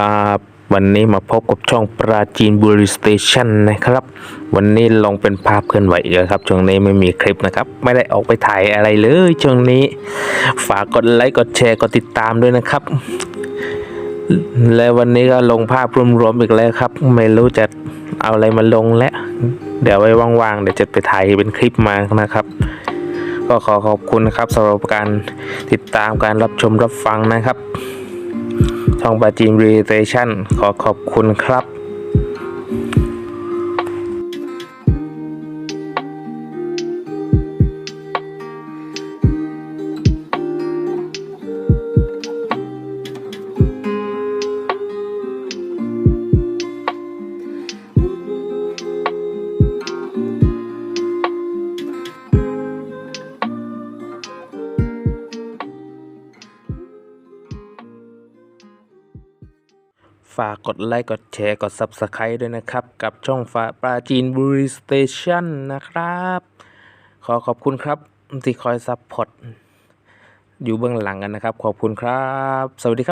ครับวันนี้มาพบกับช่องปราจีนบุรีสเตชันนะครับ วันนี้ลงเป็นภาพเคลื่อนไหวเยอะครับ ช่วงนี้ไม่มีคลิปนะครับ ไม่ได้ออกไปถ่ายอะไรเลยช่วงนี้ ฝากกดไลค์กดแชร์กดติดตามด้วยนะครับ และวันนี้ก็ลงภาพรวมๆอีกแล้วครับ ไม่รู้จะเอาอะไรมาลงแล้วเดี๋ยวไว้ว่างๆเดี๋ยวจะไปถ่ายเป็นคลิปมานะครับ ก็ขอขอบคุณนะครับสำหรับการติดตามการรับชมรับฟังนะครับ ช่องปาจีนรีเทชันขอขอบคุณครับ ฝากกดไลค์ กดแชร์ กด Subscribe ด้วยนะครับ กับช่องฟ้าปราจีนบุรีสเตชันนะครับ ขอขอบคุณครับที่คอยซัพพอร์ตอยู่เบื้องหลังกันนะครับ ขอบคุณครับ สวัสดีครับ